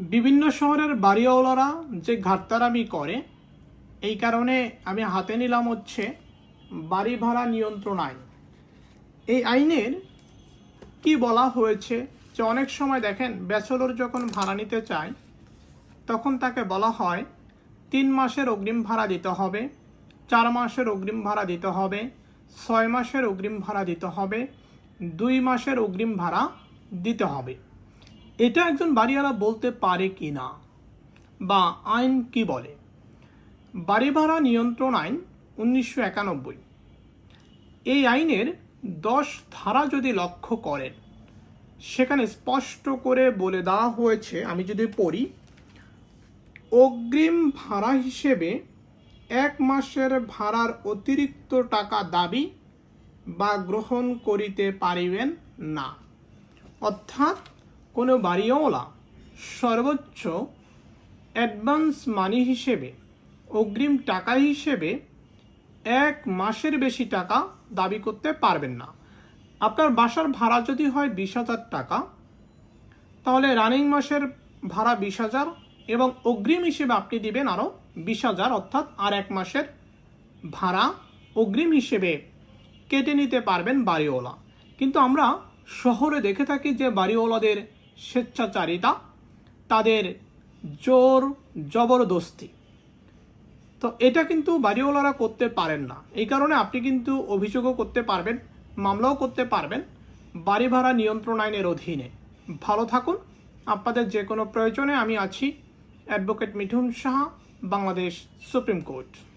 বিভিন্ন শহরের বাড়িওয়ালারা যে ঘাটতারামি করে, এই কারণে আমি হাতে নিলাম হচ্ছে বাড়ি ভাড়া নিয়ন্ত্রণ আইন। এই আইনের কি বলা হয়েছে? যে অনেক সময় দেখেন, ব্যাচেলর যখন ভাড়া নিতে চায়, তখন তাকে বলা হয়, তিন মাসের অগ্রিম ভাড়া দিতে হবে, চার মাসের অগ্রিম ভাড়া দিতে হবে, ছয় মাসের অগ্রিম ভাড়া দিতে হবে, দুই মাসের অগ্রিম ভাড়া দিতে হবে। এটা একজন বাড়িওয়ালা বলতে পারে কি না? বা আইন কি বলে? বাড়ি ভাড়া নিয়ন্ত্রণ আইন উনিশশো একানব্বই। এই আইনের দশ ধারা যদি লক্ষ্য করেন, সেখানে স্পষ্ট করে বলে দেওয়া হয়েছে, আমি যদি পড়ি, অগ্রিম ভাড়া হিসেবে এক মাসের ভাড়ার অতিরিক্ত টাকা দাবি বা গ্রহণ করিতে পারিবেন না। অর্থাৎ কোনো বাড়িওয়ালা সর্বোচ্চ অ্যাডভান্স মানি হিসেবে, অগ্রিম টাকা হিসেবে এক মাসের বেশি টাকা দাবি করতে পারবেন না। আপনার বাসার ভাড়া যদি হয় বিশ হাজার টাকা, তাহলে রানিং মাসের ভাড়া বিশ হাজার এবং অগ্রিম হিসেবে আপনি দিবেন আরও বিশ হাজার, অর্থাৎ আর এক মাসের ভাড়া অগ্রিম হিসেবে কেটে নিতে পারবেন বাড়িওয়ালা। কিন্তু আমরা শহরে দেখে থাকি যে বাড়িওয়ালাদের স্বেচ্ছাচারিতা, তাদের জোর জবরদস্তি। তো এটা কিন্তু বাড়িওয়ালারা করতে পারেন না। এই কারণে আপনি কিন্তু অভিযোগও করতে পারবেন, মামলাও করতে পারবেন, বাড়ি ভাড়া নিয়ন্ত্রণ আইনের অধীনে। ভালো থাকুন। আপনাদের যে কোনো প্রয়োজনে আমি আছি। Advocate Mithun Saha, Bangladesh supreme court.